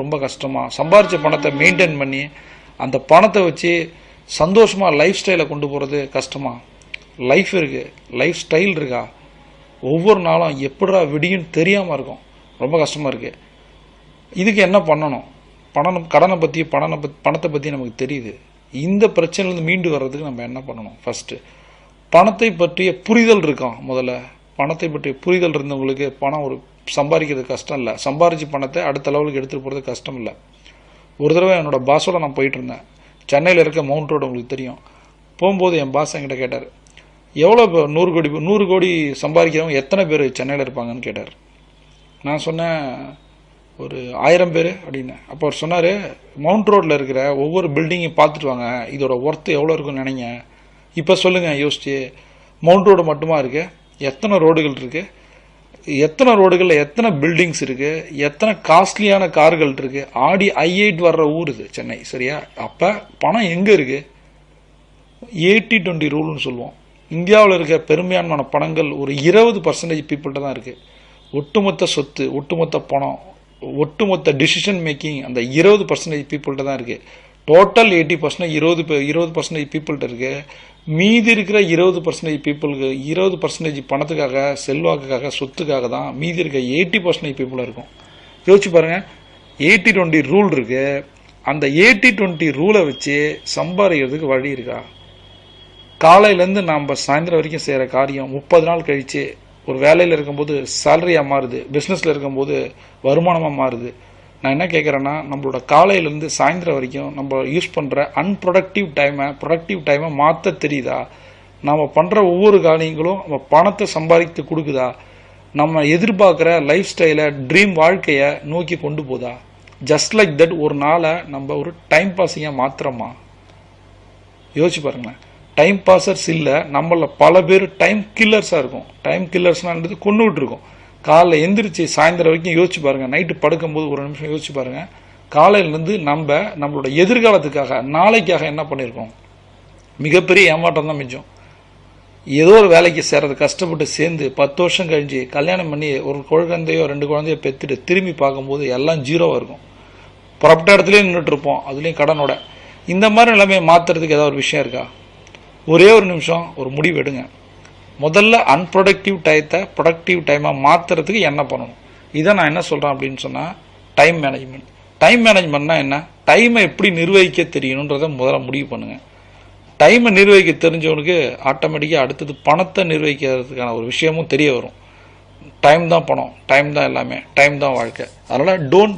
ரொம்ப கஷ்டமாக சம்பாரித்த பணத்தை மெயின்டைன் பண்ணி அந்த பணத்தை வச்சு சந்தோஷமாக லைஃப் ஸ்டைலை கொண்டு போகிறது கஷ்டமாக லைஃப் இருக்குது லைஃப் ஸ்டைல் இருக்கா? ஒவ்வொரு நாளும் எப்படா விடியும் தெரியாமல் இருக்கும். ரொம்ப கஷ்டமாக இருக்குது இதுக்கு என்ன பண்ணணும்? பணம் கடனை பற்றி பணனை பற்றி பணத்தை பற்றி நமக்கு தெரியுது. இந்த பிரச்சனையிலேருந்து மீண்டு வர்றதுக்கு நம்ம என்ன பண்ணணும்? ஃபஸ்ட்டு பணத்தை பற்றிய புரிதல் இருக்கான் முதல்ல? பணத்தை பற்றிய புரிதல் இருந்தவங்களுக்கு பணம் ஒரு சம்பாதிக்கிறது கஷ்டம் இல்லை. சம்பாரிச்சு பணத்தை அடுத்த லெவலுக்கு எடுத்துகிட்டு போகிறது கஷ்டம் இல்லை. ஒரு தடவை என்னோடய பாஸோட நான் போயிட்டுருந்தேன் சென்னையில் இருக்க மவுண்ட் ரோடு உங்களுக்கு தெரியும். போகும்போது என் பாஸ் என்கிட்ட கேட்டார். எவ்வளோ இப்போ நூறு கோடி நூறு கோடி சம்பாதிக்கிறவங்க எத்தனை பேர் சென்னையில் இருப்பாங்கன்னு கேட்டார். நான் சொன்னேன் ஒரு ஆயிரம் பேர் அப்படின்னு. அப்போ அவர் சொன்னார் மவுண்ட் ரோட்டில் இருக்கிற ஒவ்வொரு பில்டிங்கையும் பார்த்துட்டு வாங்க. இதோட ஒர்த்து எவ்வளோ இருக்குன்னு நினைங்க. இப்போ சொல்லுங்கள் யோசிச்சு. மவுண்ட் ரோடு மட்டுமா இருக்குது எத்தனை ரோடுகள் இருக்குது எத்தனை ரோடுகளில் எத்தனை பில்டிங்ஸ் இருக்குது எத்தனை காஸ்ட்லியான கார்கள் இருக்குது ஆடி ஐ எயிட் வர்ற ஊர் இது சென்னை சரியா? அப்போ பணம் எங்கே இருக்குது எயிட்டி டுவெண்ட்டி ரூல்னு சொல்லுவோம். இந்தியாவில் இருக்க பெரும்பான்மையான பணங்கள் ஒரு இருபது பர்சன்டேஜ் பீப்புள்கிட்ட தான் இருக்குது ஒட்டுமொத்த சொத்து ஒட்டுமொத்த பணம் ஒட்டுமொத்த டிசிஷன் மேக்கிங் அந்த இருபது பர்சன்டேஜ் பீப்புள்கிட்ட தான் இருக்குது டோட்டல் எயிட்டி பர்சன்டேஜ் இருபது இருபது பர்சன்டேஜ் பீப்புள்கிட்ட இருக்குது மீதி இருக்கிற இருபது பர்சன்டேஜ் பீப்புளுக்கு இருபது பர்சன்டேஜ் பணத்துக்காக செல்வாக்குக்காக சொத்துக்காக தான் மீதி இருக்க எயிட்டி பர்சன்டேஜ் பீப்புளாக இருக்கும். யோசிச்சு பாருங்கள் எயிட்டி டுவெண்ட்டி ரூல் இருக்கு. அந்த எயிட்டி டுவெண்ட்டி ரூலை வச்சு சம்பாதிக்கிறதுக்கு வழி இருக்கா? காலையிலேருந்து நாம் சாயந்தரம் வரைக்கும் செய்கிற காரியம் முப்பது நாள் கழித்து ஒரு வேலையில் இருக்கும்போது சேலரியாக மாறுது. பிஸ்னஸில் இருக்கும்போது வருமானமாக மாறுது. நான் என்ன கேட்குறேன்னா நம்மளோட காலையிலேருந்து சாயந்தரம் வரைக்கும் நம்ம யூஸ் பண்ணுற அன்ப்ரொடக்டிவ் டைமை ப்ரொடக்டிவ் டைமை மாற்ற தெரியுதா? நம்ம பண்ணுற ஒவ்வொரு காரியங்களும் நம்ம பணத்தை சம்பாதித்து கொடுக்குதா? நம்ம எதிர்பார்க்குற லைஃப் ஸ்டைலை ட்ரீம் வாழ்க்கையை நோக்கி கொண்டு போதா? ஜஸ்ட் லைக் தட் ஒரு நாளை நம்ம ஒரு டைம் பாஸிங்காக மாத்திரமா யோசிச்சு பாருங்களேன். டைம் பாசர்ஸ் இல்லை நம்மள பல பேர் டைம் கில்லர்ஸாக இருக்கும். டைம் கில்லர்ஸ்னான்றது கொண்டுகிட்டு இருக்கோம். காலைல எந்திரிச்சு சாயந்தரம் வரைக்கும் யோசிச்சு பாருங்கள் நைட்டு படுக்கும்போது ஒரு நிமிஷம் யோசிச்சு பாருங்கள் காலையிலேருந்து நம்ம நம்மளோட எதிர்காலத்துக்காக நாளைக்காக என்ன பண்ணியிருக்கோம் மிகப்பெரிய ஏமாற்றம் தான் மிச்சம். ஏதோ ஒரு வேலைக்கு சேர்றது கஷ்டப்பட்டு சேர்ந்து பத்து வருஷம் கழிஞ்சு கல்யாணம் பண்ணி ஒரு குழந்தையோ ரெண்டு குழந்தையோ பெற்றுட்டு திரும்பி பார்க்கும்போது எல்லாம் ஜீரோவாக இருக்கும். புறப்பட்ட இடத்துலையும் நின்றுட்டு இருப்போம். அதுலேயும் கடனோட இந்த மாதிரி நிலைமையை மாற்றுறதுக்கு ஏதாவது ஒரு விஷயம் இருக்கா? ஒரே ஒரு நிமிஷம் ஒரு முடிவு எடுங்க. முதல்ல அன்ப்ரொடக்டிவ் டயத்தை ப்ரொடக்டிவ் டைமாக மாற்றுறதுக்கு என்ன பண்ணணும்? இதை நான் என்ன சொல்கிறேன் அப்படின்னு சொன்னால் டைம் மேனேஜ்மெண்ட் டைம் மேனேஜ்மெண்ட்னா என்ன? டைமை எப்படி நிர்வகிக்க தெரியணுன்றதை முதல்ல முடிவு பண்ணுங்கள் டைமை நிர்வகிக்க தெரிஞ்சவனுக்கு ஆட்டோமேட்டிக்காக அடுத்தது பணத்தை நிர்வகிக்கிறதுக்கான ஒரு விஷயமும் தெரிய வரும். டைம் தான் பணம். டைம் தான் எல்லாமே. டைம் தான் வாழ்க்கை. அதனால் டோன்ட்